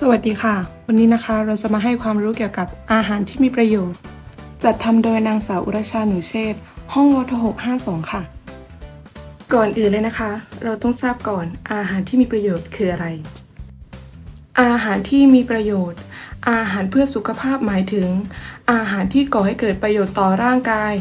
สวัสดีค่ะ วันนี้นะคะเราจะมาให้ความรู้เกี่ยวกับอาหารที่มีประโยชน์ จัดทำโดยนางสาวอุรชาหนูเชษฐ์ห้องวทหกห้าสองค่ะ ก่อนอื่นเลยนะคะ เราต้องทราบก่อนอาหารที่มีประโยชน์คืออะไร อาหารที่มีประโยชน์ อาหารเพื่อสุขภาพหมายถึง อาหารที่ก่อให้เกิดประโยชน์ต่อร่างกาย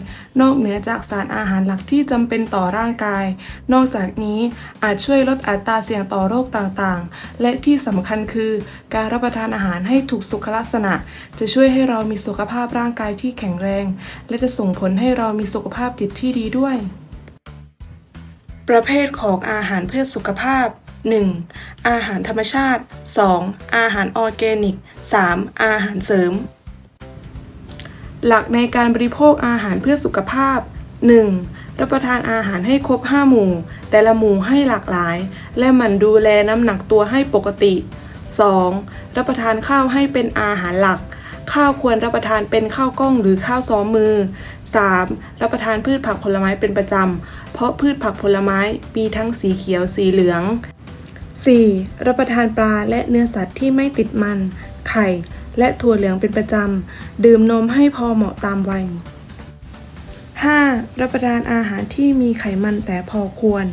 นอกเหนือจากสารอาหารหลักที่จำเป็นต่อร่างกาย นอกจากนี้อาจช่วยลดอัตราเสี่ยงต่อโรคต่างๆ และที่สำคัญคือการรับประทานอาหารให้ถูกสุขลักษณะ จะช่วยให้เรามีสุขภาพร่างกายที่แข็งแรง และจะส่งผลให้เรามีสุขภาพจิตที่ดีด้วย ประเภทของอาหารเพื่อสุขภาพ 1. อาหารธรรมชาติ 2. อาหารออร์แกนิก 3. อาหารเสริม หลักในการบริโภคอาหารเพื่อสุขภาพ 1. รับประทานอาหารให้ครบ 5 หมู่ แต่ละหมู่ให้หลากหลาย และหมั่นดูแลน้ำหนักตัวให้ปกติ 2. รับประทานข้าวให้เป็นอาหารหลัก ข้าวควรรับประทานเป็นข้าวกล้องหรือข้าวซ้อมมือ 3. รับประทานพืชผักผลไม้เป็นประจำ เพราะพืชผักผลไม้มีทั้งสีเขียวสีเหลือง 4. รับประทานปลาและเนื้อสัตว์ที่ไม่ติดมัน ไข่ และถั่วเหลืองเป็นประจำ ดื่มนมให้พอเหมาะตามวัย 5. รับประทานอาหารที่มีไขมันแต่พอควร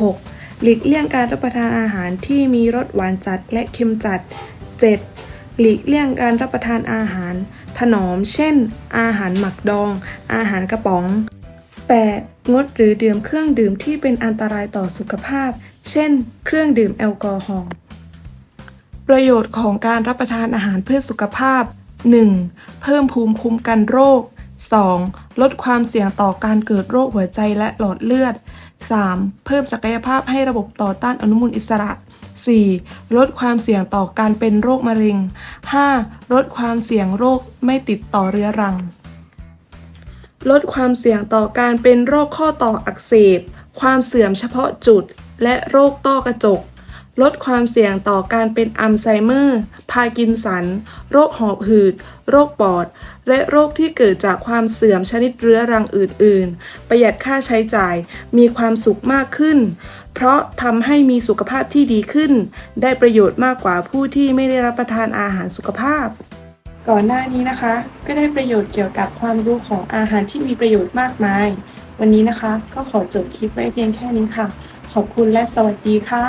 6. หลีกเลี่ยงการรับประทานอาหารที่มีรสหวานจัดและเค็มจัด 7. หลีกเลี่ยงการรับประทานอาหาร ถนอม เช่น อาหารหมักดอง อาหารกระป๋อง 8. งดหรือดื่มเครื่องดื่มที่เป็นอันตรายต่อสุขภาพ เช่น เครื่องดื่มแอลกอฮอล์ ประโยชน์ของการรับประทานอาหารเพื่อสุขภาพ 1. เพิ่มภูมิคุ้มกันโรค 2. ลดความเสี่ยงต่อการเกิดโรคหัวใจและหลอดเลือด 3. เพิ่มศักยภาพให้ระบบต่อต้านอนุมูลอิสระ 4. ลดความเสี่ยงต่อการเป็นโรคมะเร็ง 5. ลดความเสี่ยงโรคไม่ติดต่อเรื้อรัง ลดความเสี่ยงต่อการเป็นโรคข้อต่ออักเสบ ความเสื่อมเฉพาะจุด และโรคต้อกระจก ลดความเสี่ยงต่อการเป็นอัลไซเมอร์ พาร์กินสัน โรคหอบหืด โรคปอด และโรคที่เกิดจากความเสื่อมชนิดเรื้อรังอื่น ๆ ประหยัดค่าใช้จ่าย มีความสุขมากขึ้น เพราะทำให้มีสุขภาพที่ดีขึ้น ได้ประโยชน์มากกว่าผู้ที่ไม่ได้รับประทานอาหารสุขภาพก่อนหน้านี้นะคะ ก็ได้ประโยชน์เกี่ยวกับความรู้ของอาหารที่มีประโยชน์มากมาย วันนี้นะคะ ก็ขอจบคลิปไว้เพียงแค่นี้ค่ะ ขอบคุณและสวัสดีค่ะ